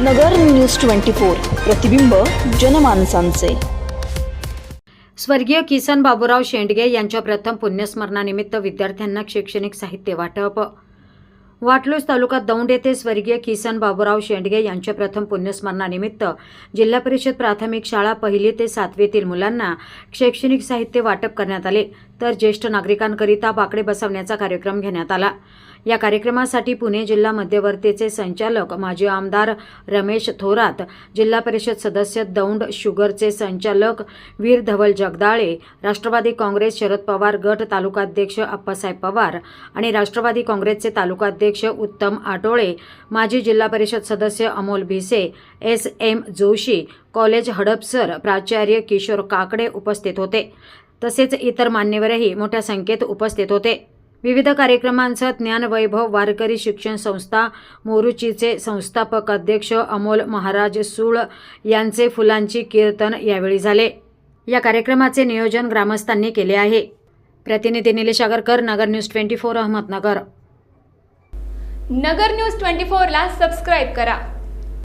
नगर news twenty four प्रतिबिंब जनमानसांचे. स्वर्गीय किसन बाबूराव शेंडगे यांच्या प्रथम पुण्यस्मरणानिमित्त विद्यार्थ्यांना शैक्षणिक साहित्य वाटप. वाटलूस तालुका दौंड येथे स्वर्गीय किसन बाबूराव शेंडगे यांच्या प्रथम पुण्यस्मरणानिमित्त जिल्हा परिषद प्राथमिक शाळा पहिली ते सातवीतील मुलांना शैक्षणिक साहित्य वाटप करण्यात आले. तर ज्येष्ठ नागरिकांकरिता बाकडे बसवण्याचा कार्यक्रम घेण्यात आला. या कार्यक्रमासाठी पुणे जिल्हा मध्यवर्तीचे संचालक माजी आमदार रमेश थोरात जिल्हा परिषद सदस्य दौंड शुगरचे संचालक वीर धवल जगदाळे राष्ट्रवादी काँग्रेस शरद पवार गट तालुकाध्यक्ष अप्पासाहेब पवार आणि राष्ट्रवादी काँग्रेसचे तालुकाध्यक्ष उत्तम आटोळे माजी जिल्हा परिषद सदस्य Amol Bhise S M Joshi college Hadapsar प्राचार्य किशोर काकडे उपस्थित होते. तसेच इतर मान्यवरही मोठ्या संख्येत उपस्थित होते. विविध कार्यक्रमांसह ज्ञानवैभव वारकरी शिक्षण संस्था मोरुचीचे संस्थापक अध्यक्ष अमोल महाराज सूळ यांचे फुलांची कीर्तन यावेळी झाले. या कार्यक्रमाचे नियोजन ग्रामस्थांनी केले आहे. प्रतिनिधी Nilesh Agarkar Nagar news twenty four Ahmednagar. Nagar news twenty फोरला सबस्क्राईब करा.